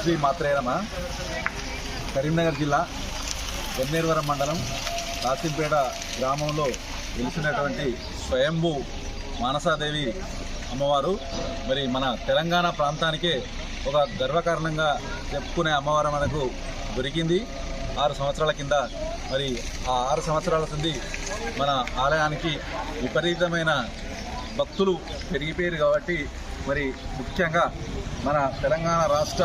శ్రీ మాత్రేనమ కరీంనగర్ జిల్లా గన్నేరువరం మండలం కాసింపేట గ్రామంలో వెలిసినటువంటి స్వయంభూ మానసాదేవి అమ్మవారు. మరి మన తెలంగాణ ప్రాంతానికే ఒక గర్వకారణంగా చెప్పుకునే అమ్మవారు మనకు దొరికింది. ఆరు సంవత్సరాల కింద మరి ఆ ఆరు సంవత్సరాల నుండి మన ఆలయానికి విపరీతమైన భక్తులు పెరిగిపోయారు కాబట్టి మరి ముఖ్యంగా మన తెలంగాణ రాష్ట్ర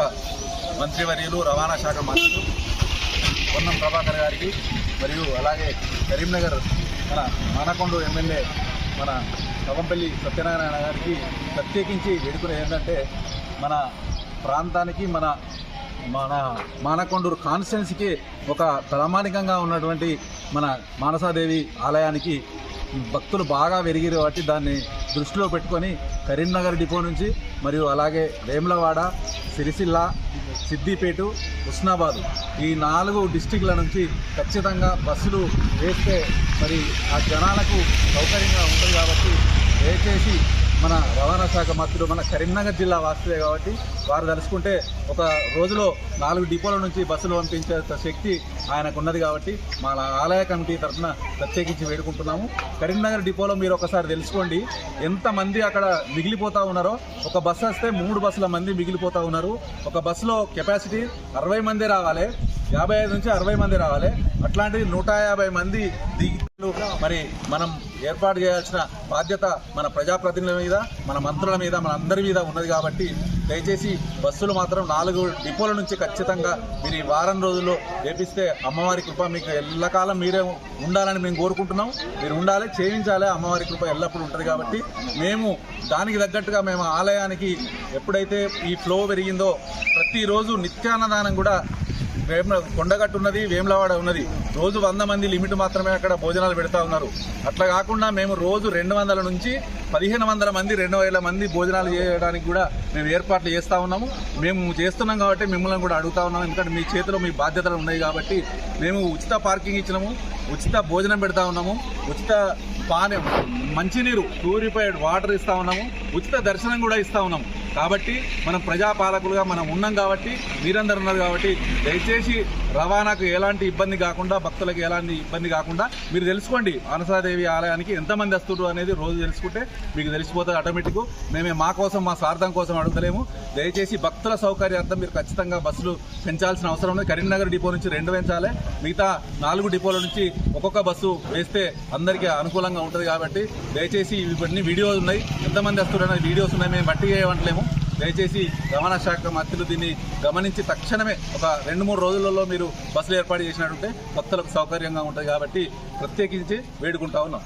మంత్రివర్యులు రవాణా శాఖ మంత్రులు పొన్నం ప్రభాకర్ గారికి మరియు అలాగే కరీంనగర్ మన మానకొండ ఎమ్మెల్యే మన కవంపల్లి సత్యనారాయణ గారికి ప్రత్యేకించి వేడుకునేది ఏంటంటే మన ప్రాంతానికి మన మన మానకొండూరు కాన్స్టిట్యున్సీకి ఒక ప్రామాణికంగా ఉన్నటువంటి మన మానసాదేవి ఆలయానికి భక్తులు బాగా పెరిగారు కాబట్టి దాన్ని దృష్టిలో పెట్టుకొని కరీంనగర్ డిపో నుంచి మరియు అలాగే వేములవాడ సిరిసిల్ల సిద్దిపేట హుస్నాబాదు ఈ నాలుగు డిస్టిక్ల నుంచి ఖచ్చితంగా బస్సులు వేస్తే మరి ఆ జనాలకు సౌకర్యంగా ఉంటుంది కాబట్టి దయచేసి మన రవాణా శాఖ మంత్రులు మన కరీంనగర్ జిల్లా వాసులే కాబట్టి వారు తలుచుకుంటే ఒక రోజులో నాలుగు డిపోల నుంచి బస్సులు పంపించే శక్తి ఆయనకు ఉన్నది కాబట్టి మా ఆలయ కమిటీ తరఫున ప్రత్యేకించి వేడుకుంటున్నాము. కరీంనగర్ డిపోలో మీరు ఒకసారి తెలుసుకోండి. ఎంతమంది అక్కడ మిగిలిపోతా ఉన్నారో ఒక బస్సు వస్తే మూడు బస్సుల మంది మిగిలిపోతా ఉన్నారు. ఒక బస్సులో కెపాసిటీ అరవై మంది రావాలి. యాభై ఐదు నుంచి అరవై మంది రావాలి. అట్లాంటిది నూట యాభై మంది మరి మనం ఏర్పాటు చేయాల్సిన బాధ్యత మన ప్రజాప్రతినిధుల మీద మన మంత్రుల మీద మన అందరి మీద ఉన్నది కాబట్టి దయచేసి బస్సులు మాత్రం నాలుగు డిపోల నుంచి ఖచ్చితంగా మీరు ఈ వారం రోజుల్లో వేపిస్తే అమ్మవారి కృప మీకు ఎల్లకాలం మీరే ఉండాలని మేము కోరుకుంటున్నాం. మీరు ఉండాలి చేయించాలి అమ్మవారి కృప ఎల్లప్పుడూ ఉంటుంది కాబట్టి మేము దానికి తగ్గట్టుగా మేము ఆలయానికి ఎప్పుడైతే ఈ ఫ్లో పెరిగిందో ప్రతిరోజు నిత్యాన్నదానం కూడా వేమ కొండగట్టు ఉన్నది వేములవాడ ఉన్నది. రోజు వంద మంది లిమిట్ మాత్రమే అక్కడ భోజనాలు పెడతా ఉన్నారు. అట్లా కాకుండా మేము రోజు రెండు వందల నుంచి పదిహేను వందల మంది రెండు వేల మంది భోజనాలు చేయడానికి కూడా మేము ఏర్పాట్లు చేస్తూ ఉన్నాము. మేము చేస్తున్నాం కాబట్టి మిమ్మల్ని కూడా అడుగుతా ఉన్నాము. ఎందుకంటే మీ చేతిలో మీ బాధ్యతలు ఉన్నాయి కాబట్టి మేము ఉచిత పార్కింగ్ ఇచ్చినాము. ఉచిత భోజనం పెడతా ఉన్నాము. ఉచిత పానీయం మంచినీరు ప్యూరిఫైడ్ వాటర్ ఇస్తా ఉన్నాము. ఉచిత దర్శనం కూడా ఇస్తా ఉన్నాము. కాబట్టి మనం ప్రజాపాలకులుగా మనం ఉన్నాం కాబట్టి మీరందరూ ఉన్నారు కాబట్టి దయచేసి రవాణాకు ఎలాంటి ఇబ్బంది కాకుండా భక్తులకు ఎలాంటి ఇబ్బంది కాకుండా మీరు తెలుసుకోండి. అనసాదేవి ఆలయానికి ఎంతమంది వస్తున్నారు అనేది రోజు తెలుసుకుంటే మీకు తెలిసిపోతుంది ఆటోమేటిక్ మేమే మా కోసం మా స్వార్థం కోసం అడగలేము దయచేసి భక్తుల సౌకర్యార్థం మీరు ఖచ్చితంగా బస్సులు పెంచాల్సిన అవసరం ఉంది. కరీంనగర్ డిపో నుంచి రెండు పెంచాలి. మిగతా నాలుగు డిపోల నుంచి ఒక్కొక్క బస్సు వేస్తే అందరికీ అనుకూలంగా ఉంటుంది కాబట్టి దయచేసి ఇవన్నీ వీడియోలు ఉన్నాయి. ఎంతమంది వస్తున్నారు వీడియోస్ ఉన్నాయి. మేము బట్టి చేయమంటలేము దయచేసి రవాణా శాఖ మంత్రులు దీన్ని గమనించి తక్షణమే ఒక రెండు మూడు రోజులలో మీరు బస్సులు ఏర్పాటు చేసినట్టుంటే భక్తులకు సౌకర్యంగా ఉంటుంది కాబట్టి ప్రత్యేకించి వేడుకుంటా ఉన్నాం.